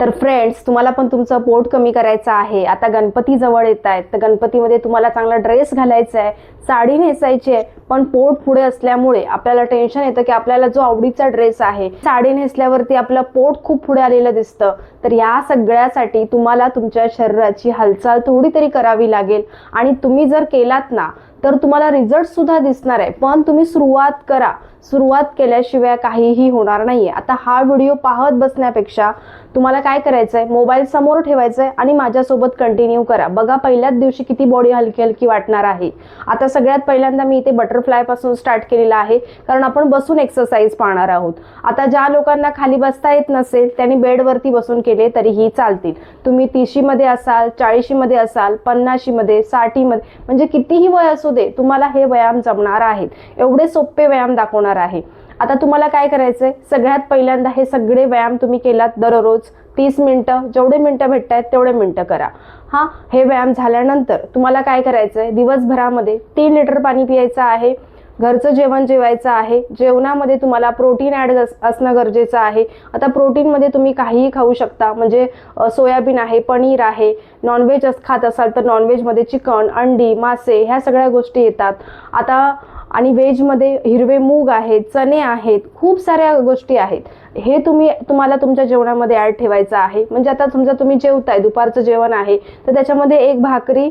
तर फ्रेंड्स तुम्हाला पण तुमचं पोट कमी करायचं आहे. आता गणपती जवळ येत आहेत. तर गणपतीमध्ये तुम्हाला चांगला ड्रेस घालायचा आहे. साडी नेसायची आहे. पण पोट पुढे असल्यामुळे आपल्याला टेन्शन येतं की आपल्याला जो आवडीचा ड्रेस आहे साडी नेसल्यावरती आपलं पोट खूप पुढे आलेलं दिसतं. तर या सगळ्यासाठी तुम्हाला तुमच्या शरीराची हालचाल थोडी तरी करावी लागेल. आणि तुम्ही जर केलात ना तर तुम्हाला रिझल्ट सुद्धा दिसणार आहे. पण तुम्ही सुरुवात करा. सुरुवात केल्याशिवाय काहीही होणार नाहीये. आता हा व्हिडिओ पाहत बसण्यापेक्षा तुम्हाला काय करायचं आहे मोबाईल समोर ठेवायचंय आणि माझ्यासोबत कंटिन्यू करा. बघा पहिल्याच दिवशी किती बॉडी हलकी हलकी वाटणार आहे. आता सगळ्यात पहिल्यांदा मी इथे बटरफ्लायपासून स्टार्ट केलेला आहे कारण आपण बसून एक्सरसाइज पाहणार आहोत. आता ज्या लोकांना खाली बसता येत नसेल त्यांनी बेडवरती बसून केले तरीही चालतील. तुम्ही तीशीमध्ये असाल चाळीशीमध्ये असाल पन्नाशीमध्ये साठीमध्ये म्हणजे कितीही वय असू दे तुम्हाला हे व्यायाम जमणार आहेत. एवढे सोपे व्यायाम दाखवणार आहे. आता तुम्हाला काय करायचंय? सगळ्यात पहिल्यांदा हे सगळे व्यायाम तुम्ही केलात दररोज. तीस मिनटं जेवढे मिनटं भेटत आहेत तेवढे मिनटं करा. हा हे व्यायाम झाल्यानंतर तुम्हाला काय करायचंय? दिवसभरामध्ये तीन लिटर पाणी पियायचं आहे. घरचं जेवण जेवायचं आहे. जेवणामध्ये तुम्हाला प्रोटीन ॲड असणं गरजेचं आहे. आता प्रोटीनमध्ये तुम्ही काहीही खाऊ शकता. म्हणजे सोयाबीन आहे पनीर आहे नॉनव्हेज खात असाल तर नॉनव्हेजमध्ये चिकन अंडी मासे ह्या सगळ्या गोष्टी येतात. आता आणि व्हेजमध्ये हिरवे मूग आहेत चणे आहेत खूप साऱ्या गोष्टी आहेत. हे तुम्ही तुम्हाला तुमच्या जेवणामध्ये ॲड ठेवायचं आहे. म्हणजे आता समजा तुम्ही जेवताय दुपारचं जेवण आहे तर त्याच्यामध्ये एक भाकरी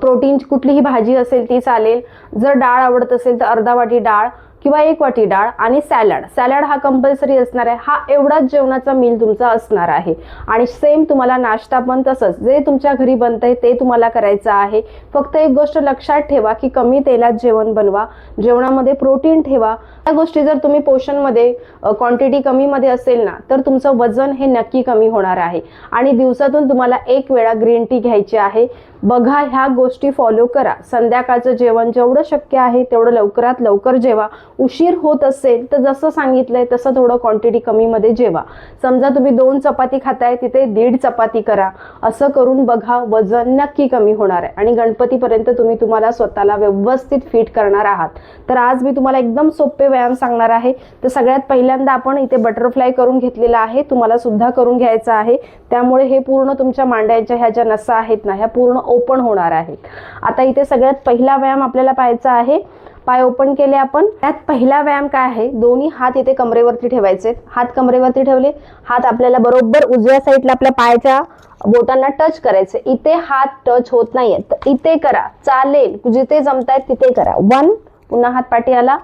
प्रोटीन कुठलीही भाजी असेल ती चालेल. जर डाळ आवडत असेल तर अर्धा वाटी डाळ किंवा एक वाटी डाळ आणि सॅलड. सॅलड हा कंपल्सरी असणार आहे. हा एवढाच जेवणाचा मील तुमचा असणार आहे. आणि सेम तुम्हाला नाश्ता पण तसंच. जे तुमच्या घरी बनतंय ते तुम्हाला करायचं आहे. फक्त एक गोष्ट लक्षात ठेवा की कमी तेलात जेवण बनवा. जेवणामध्ये प्रोटीन ठेवा. या गोष्टी जर तुम्ही पोषणमध्ये क्वांटिटी कमीमध्ये असेल ना तर तुमचं वजन हे नक्की कमी होणार आहे. आणि दिवसातून तुम्हाला एक वेळा ग्रीन टी घ्यायची आहे. बघा ह्या गोष्टी फॉलो करा. संध्याकाळचं जेवण जेवढं शक्य आहे तेवढं लवकरात लवकर जेवा. उशीर होत असेल तर जसं सांगितलंय तसं थोडं क्वांटिटी कमीमध्ये जेवा. समजा तुम्ही दोन चपाती खाताय तिथे दीड चपाती करा. असं करून बघा वजन नक्की कमी होणार आहे. आणि गणपतीपर्यंत तुम्ही तुम्हाला स्वतःला व्यवस्थित फिट करणार आहात. तर आज मी तुम्हाला एकदम सोपे व्यायाम सांगणार आहे. तर सगळ्यात पहिल्यांदा आपण इथे बटरफ्लाय करून घेतलेला आहे. तुम्हाला सुद्धा करून घ्यायचं आहे. त्यामुळे हे पूर्ण तुमच्या मांड्यांच्या ह्या ज्या नसा आहेत ना ह्या पूर्ण ओपन होणार आहेत. आता इथे सगळ्यात पहिला व्यायाम आपल्याला पाहायचा आहे. पाय ओपन केले आपण. त्यात पहिला व्यायाम काय आहे? दोन्ही हात इथे कमरेवरती ठेवायचे हात कमरेवरती ठेवले. हात आपल्याला बरोबर उजव्या साईडला आपल्या पायाच्या बोटांना टच करायचे. इथे हात टच होत नाहीये. तर इथे करा. चालेल. जिथे जमतायत तिथे करा. वन पुन्हा हात पाठी आला.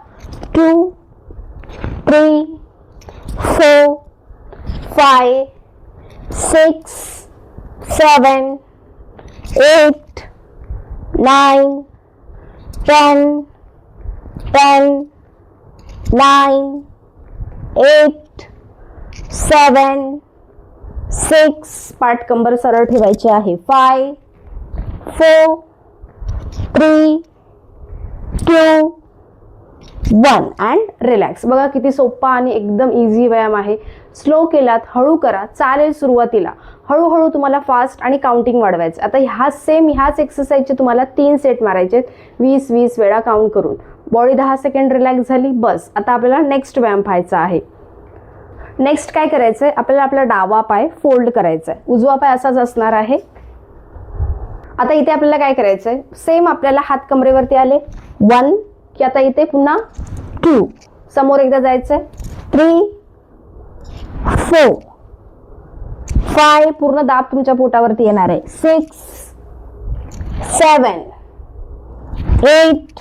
Two three four five six seven eight nine ten ten nine eight seven six पाठ कंबर सरळ ठेवायची आहे. Five four three two one and relax बघा किती सोपा आणि एकदम इझी व्यायाम आहे. स्लो केलात हळू करा. चालेल सुरुवातीला. हळूहळू तुम्हाला फास्ट आणि काउंटिंग वाढवायचं आता ह्या सेम ह्याच एक्सरसाइजचे तुम्हाला तीन सेट मारायचे आहेत. वीस वीस वेळा काउंट करून. बॉडी दहा सेकंड रिलॅक्स झाली बस. आता आपल्याला नेक्स्ट व्यायाम पाहायचा आहे. नेक्स्ट काय करायचं आहे आपल्याला आपला डावा पाय फोल्ड करायचा आहे उजवा पाय असाच असणार आहे. आता इथे आपल्याला काय करायचं आहे सेम आपल्याला हात कमरेवरती आले. वन की आता इथे पुन्हा टू समोर एकदा जायचंय. थ्री फोर फाय पूर्ण दाब तुमच्या पोटावरती येणार आहे. Six seven eight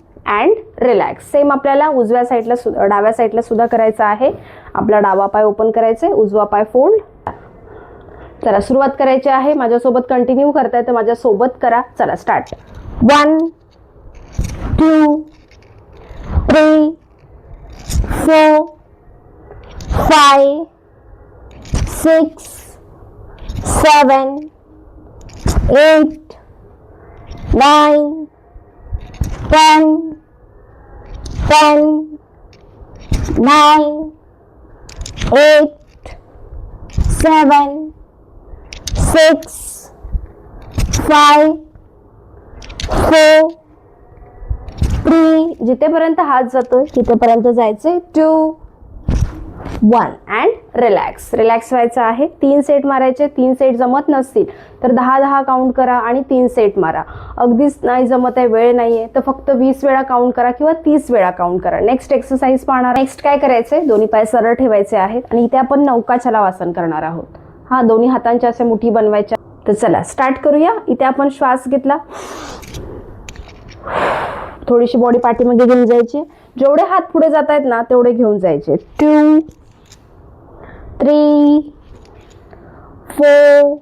And relax. Same आपल्याला उजव्या साईडला सु डाव्या साईडला सुद्धा करायचं आहे. आपला डावा पाय ओपन करायचा आहे उजवा पाय फोल्ड. चला सुरुवात करायची आहे. माझ्यासोबत कंटिन्यू करताय तर माझ्यासोबत करा. चला start one two three four five six seven eight nine ten, ten, nine, eight, seven, six, five, four, three, जिथेपर्यंत हात जातो तिथेपर्यंत जायचे two one and relax relax व्हायचं आहे. तीन सेट मारायचे तीन सेट जमत नसतील तर दहा दहा काउंट करा आणि तीन सेट मारा. अगदीच नाही जमत आहे वेळ नाही आहे तर फक्त वीस वेळा काउंट करा किंवा तीस वेळा काउंट करा. नेक्स्ट एक्सरसाइज पाहणार. नेक्स्ट काय करायचंय? दोन्ही पाय सरळ ठेवायचे आहेत आणि इथे आपण नौका चलावासन करणार आहोत. हा दोन्ही हातांच्या असे मुठी बनवायच्या. तर चला स्टार्ट करूया. इथे आपण श्वास घेतला. थोडीशी बॉडी पाठीमध्ये घेऊन जायची. जेवढे हात पुढे जात आहेत ना तेवढे घेऊन जायचे. Two three four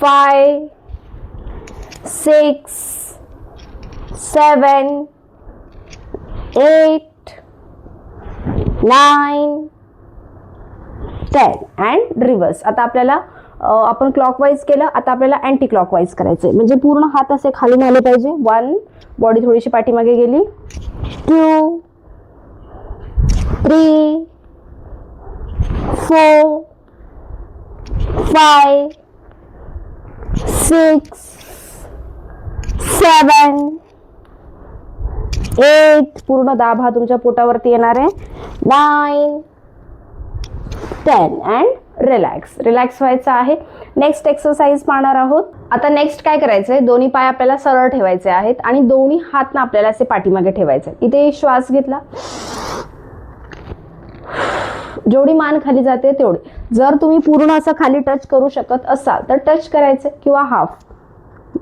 five six seven eight nine ten and reverse आता आपल्याला आपण क्लॉकवाईज केलं आता आपल्याला अँटी क्लॉकवाईज करायचं आहे म्हणजे पूर्ण हात असे खाली आले पाहिजे. वन बॉडी थोडीशी पाठीमागे गेली. Two three four five six seven eight पूर्ण दाब हा तुमच्या पोटावरती येणार आहे. Nine ten and relax relax व्हायचं आहे. नेक्स्ट एक्सरसाइज पाहणार आहोत. आता नेक्स्ट काय करायचं आहे दोन्ही पाय आपल्याला सरळ ठेवायचे आहेत आणि दोन्ही हात ना आपल्याला असे पाठीमागे ठेवायचे इथे श्वास घेतला. जेवढी मान खाली जाते तेवढी. जर तुम्ही पूर्ण असं खाली टच करू शकत असाल तर टच करायचं किंवा हाफ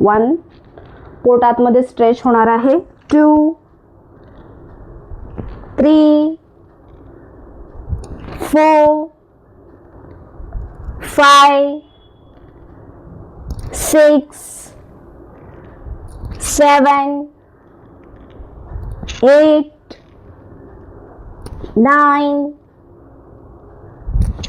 वन पोट आतमध्ये स्ट्रेच होणार आहे. Two three four five six seven eight nine,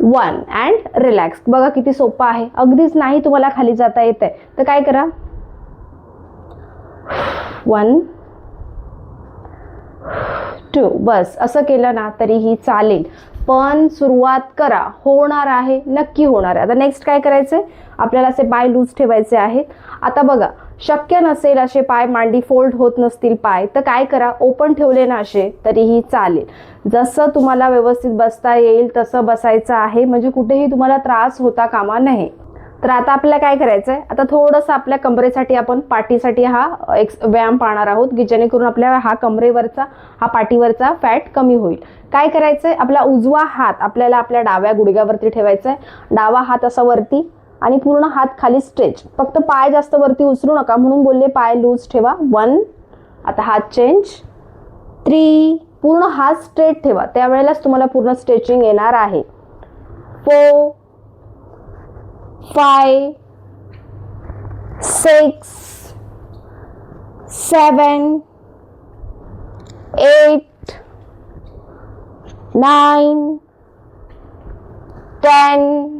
one and relax. बघा किती सोपं आहे. अगदीच नाही तुम्हाला खाली जाता येत आहे तर काय करा? One two. बस असं केलं ना तरीही चालेल. पण सुरुवात करा. होणार आहे. नक्की होणार आहे. आता नेक्स्ट काय करायचंय? आपल्याला असे पाय लूज ठेवायचे आहेत. आता बघा शक्य नसेल असे पाय मांडी फोल्ड होत नसतील पाय तर काय करा? ओपन ठेवले ना असे तरीही चालेल. जसं तुम्हाला व्यवस्थित बसता येईल तसं बसायचं आहे. म्हणजे कुठेही तुम्हाला त्रास होता कामा नये. तर आता आपल्याला काय करायचं आहे आता थोडंसं आपल्या कमरेसाठी आपण पाठीसाठी हा एक व्यायाम पाहणार आहोत की जेणेकरून आपल्या हा कमरेवरचा हा पाठीवरचा फॅट कमी होईल. काय करायचं आहे आपला उजवा हात आपल्याला आपल्या डाव्या गुडघ्यावरती ठेवायचा आहे डावा हात असा वरती आणि पूर्ण हात खाली स्ट्रेच फक्त पाय जास्त वरती उचलू नका. म्हणून बोलले पाय लूज ठेवा. वन आता हात चेंज थ्री पूर्ण हात स्ट्रेट ठेवा. त्यावेळेलाच तुम्हाला पूर्ण स्ट्रेचिंग येणार आहे. Four five six seven eight nine ten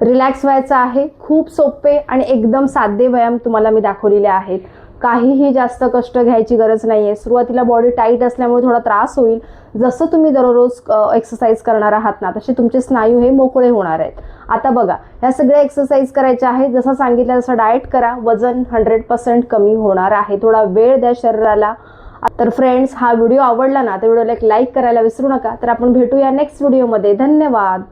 Relax व्हायचं आहे. खूप सोपे आणि एकदम साधे व्यायाम तुम्हाला मी दाखवलेले आहेत. काहीही जास्त कष्ट घ्यायची गरज नाही आहे सुरुवातीला बॉडी टाईट असल्यामुळे थोडा त्रास होईल. जसं तुम्ही दररोज एक्सरसाइज करणार आहात ना तसे तुमचे स्नायू हे मोकळे होणार आहेत. आता बघा ह्या सगळ्या एक्सरसाइज करायच्या आहेत. जसं सांगितलं तसं डाएट करा. वजन हंड्रेड पर्सेंट कमी होणार आहे. थोडा वेळ द्या शरीराला. तर फ्रेंड्स हा व्हिडिओ आवडला ना तर व्हिडिओला एक लाईक करायला विसरू नका. तर आपण भेटूया नेक्स्ट व्हिडिओमध्ये धन्यवाद.